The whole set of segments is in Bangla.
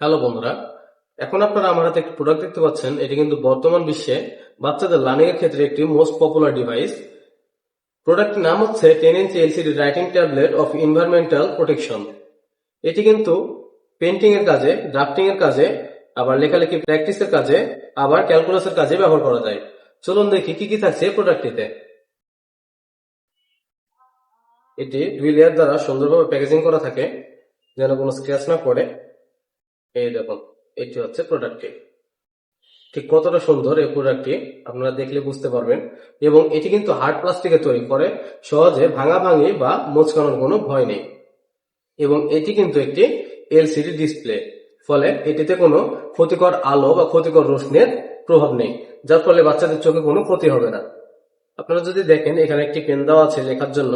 হ্যালো বন্ধুরা, এখন আপনারা আমার হাতে একটি প্রোডাক্ট দেখতে পাচ্ছেন। এটি কিন্তু বর্তমান বিশ্বে বাচ্চাদের লার্নিং এর ক্ষেত্রে একটি মোস্ট পপুলার ডিভাইস প্রোডাক্টটির নাম হচ্ছে ten inch LCD writing tablet of environmental protection এটি কিন্তু পেন্টিং এর কাজে ড্রাফটিং এর কাজে, আবার লেখালেখি প্র্যাকটিসের কাজে, আবার ক্যালকুলাসের কাজে ব্যবহার করা যায়। চলুন দেখি কি কি থাকছে প্রোডাক্টটিতে এটি দুই লেয়ার দ্বারা সুন্দরভাবে প্যাকেজিং করা থাকে, যেন কোনো স্ক্র্যাচ না পড়ে। এই দেখুন এটি হচ্ছে প্রোডাক্টটি ঠিক কতটা সুন্দর এই প্রোডাক্টটি আপনারা দেখলে বুঝতে পারবেন। এবং এটি কিন্তু হার্ড প্লাস্টিকে তৈরি করে, সহজে ভাঙা ভাঙি বা মোচকানোর কোনো ভয় নেই। এবং এটি কিন্তু একটি এলসিডি ডিসপ্লে ফলে এটিতে কোনো ক্ষতিকর আলো বা ক্ষতিকর রোশনের প্রভাব নেই, যার ফলে বাচ্চাদের চোখে কোনো ক্ষতি হবে না। আপনারা যদি দেখেন, এখানে একটি পেন দেওয়া আছে লেখার জন্য।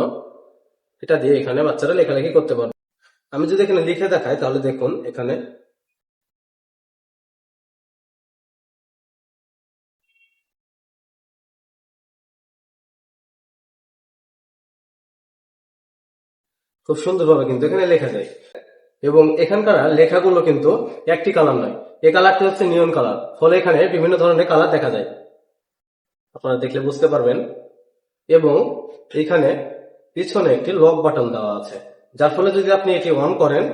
এটা দিয়ে এখানে বাচ্চারা লেখালেখি করতে পারবে। আমি যদি এখানে লিখে দেখাই, তাহলে দেখুন, এখানে খুব সুন্দরভাবে কিন্তু এখানে লেখা যায়। এবং এখানকার লেখাগুলো কিন্তু একটি কালার নয়। এ কালারটি হচ্ছে নিয়ন কালার। ফলে এখানে বিভিন্ন ধরনের কালার দেখা যায়। আপনারা দেখলে বুঝতে পারবেন। এবং এখানে পিছনে একটি লক বাটন দেওয়া আছে। যার ফলে যদি আপনি এটি অন করেন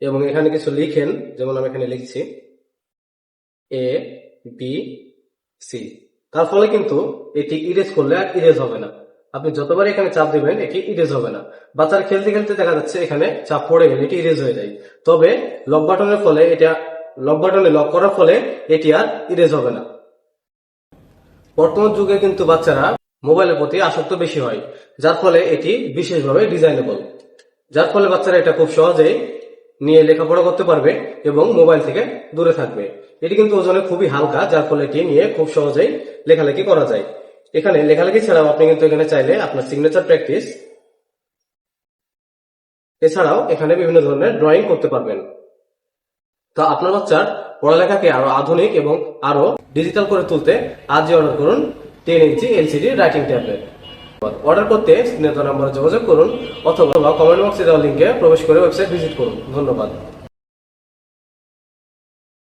এবং এখানে কিছু লিখেন, যেমন আমি এখানে লিখছি এ বি সি তার ফলে কিন্তু এটি ইরেজ করলে আর ইরেজ হবে না। আপনি যতবার এখানে চাপ দিবেন, এটি ইরেজ হবে না। বাচ্চারা খেলতে খেলতে দেখা যাচ্ছে এখানে চাপ পড়ে গেলে, এটি ইরেজ হয়ে যায়। তবে লক বাটনের ফলে এটা লক বাটনে লক করার ফলে এটি আর ইরেজ হবে না। বর্তমান যুগে কিন্তু বাচ্চারা মোবাইলের প্রতি আসক্ত বেশি হয়, যার ফলে এটি বিশেষভাবে ডিজাইনেবল যার ফলে বাচ্চারা এটা খুব সহজেই নিয়ে লেখাপড়া করতে পারবে এবং মোবাইল থেকে দূরে থাকবে। এটি কিন্তু ওজনে খুবই হালকা, যার ফলে এটি নিয়ে খুব সহজেই লেখালেখি করা যায়। এখানে লেখালেখি ছাড়াও আপনি কিন্তু এখানে চাইলে আপনার সিগনেচার প্র্যাকটিস এছাড়াও এখানে বিভিন্ন ধরনের ড্রয়িং করতে পারবেন। তো আপনার বাচ্চার পড়ালেখাকে আরও আধুনিক এবং আরও ডিজিটাল করে তুলতে আজই অর্ডার করুন ten inch LCD writing tablet order করতে স্ক্রিনে নম্বরে যোগাযোগ করুন অথবা কমেন্ট বক্সে দেওয়া লিঙ্কে প্রবেশ করে ওয়েবসাইট ভিজিট করুন। ধন্যবাদ।